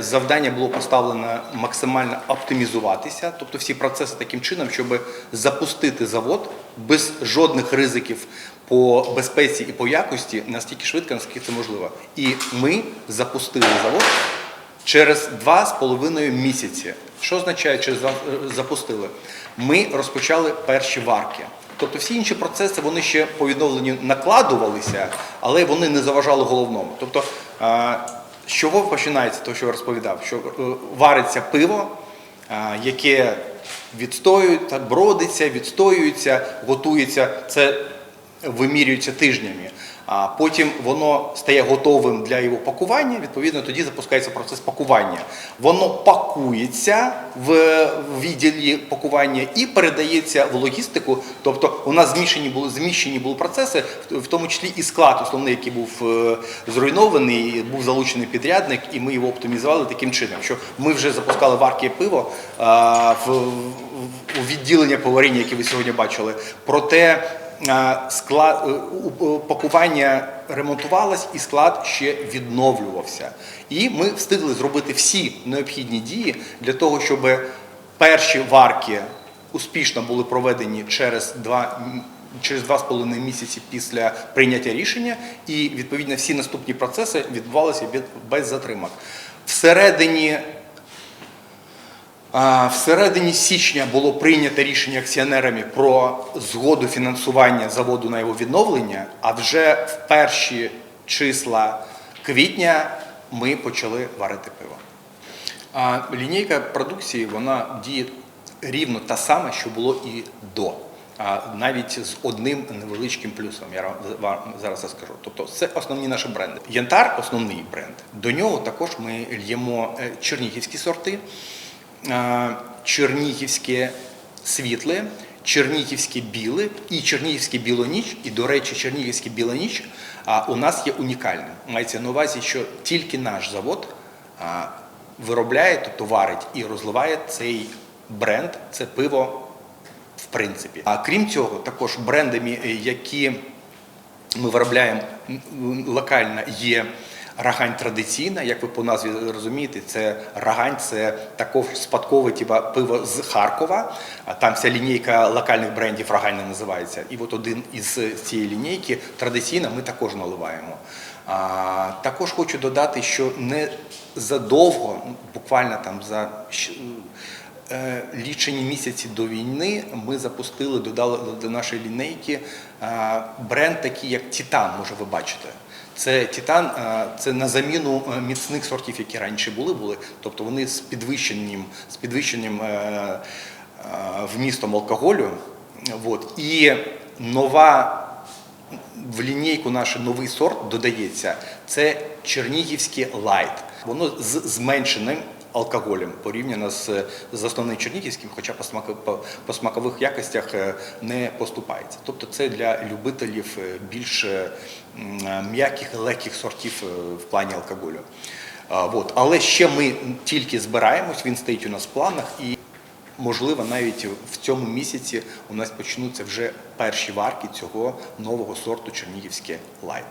Завдання було поставлено максимально оптимізуватися, тобто всі процеси таким чином, щоб запустити завод без жодних ризиків по безпеці і по якості настільки швидко, наскільки це можливо. І ми запустили завод через два з половиною місяці. Що означає через е, запустили? Ми розпочали перші варки. Тобто всі інші процеси вони ще по відновленню накладувалися, але вони не заважали головному. Тобто, е, з чого починається, те, що розповідав, що е, вариться пиво, е, яке відстоюють, так, бродиться, відстоюється, готується. Це вимірюється тижнями. А потім воно стає готовим для його пакування. Відповідно, тоді запускається процес пакування. Воно пакується в відділі пакування і передається в логістику. Тобто, у нас змішані були зміщені були процеси, в тому числі і склад, основний, який був е, зруйнований, був залучений підрядник, і ми його оптимізували таким чином, що ми вже запускали варки пиво в, відділення поваріння, яке ви сьогодні бачили. Проте склад е, у- у- пакування ремонтувалось і склад ще відновлювався. І ми встигли зробити всі необхідні дії для того, щоб перші варки успішно були проведені через два. Через два з половиною місяці після прийняття рішення, і відповідно всі наступні процеси відбувалися від- без затримок. Всередині В середині січня було прийнято рішення акціонерами про згоду фінансування заводу на його відновлення, а вже в перші числа квітня ми почали варити пиво. А лінійка продукції вона діє рівно та сама, що було і до. А навіть з одним невеличким плюсом, я вам зараз скажу. Тобто це основні наші бренди. Янтар основний бренд. До нього також ми льємо е, чернігівські сорти, чернігівське світле, чернігівське біле і чернігівське білоніч. І, до речі, чернігівське білоніч у нас є унікальним. Мається на увазі, що тільки наш завод виробляє, тобто варить і розливає цей бренд, це пиво в принципі. А крім цього, також брендами, е, які ми виробляємо локально, є рагань традиційна, як ви по назві розумієте, це рагань, це також спадкове типа пиво з Харкова. А там вся лінійка локальних брендів Рагань називається. І от один із цієї лінійки традиційно ми також наливаємо. А, також хочу додати, що не задовго, буквально там за Е, лічені місяці до війни ми запустили, додали до нашої лінейки е, бренд такий, як Титан, може ви бачите. Це Титан, е, це на заміну е, міцних сортів, які раніше були, були. Тобто вони з підвищенням, з підвищенням е, е, вмістом алкоголю. От. І нова в лінійку наш новий сорт додається. Це чернігівський лайт. Воно з зменшеним алкоголем порівняно з, основним чернігівським, хоча по, смакових якостях е, не поступається. Тобто це для любителів е, більш е, м'яких легких сортів в плані алкоголю. От. Але ще ми тільки збираємось, він стоїть у нас в планах і Можливо, навіть в цьому місяці у нас почнуться вже перші варки цього нового сорту Чернігівське лайт.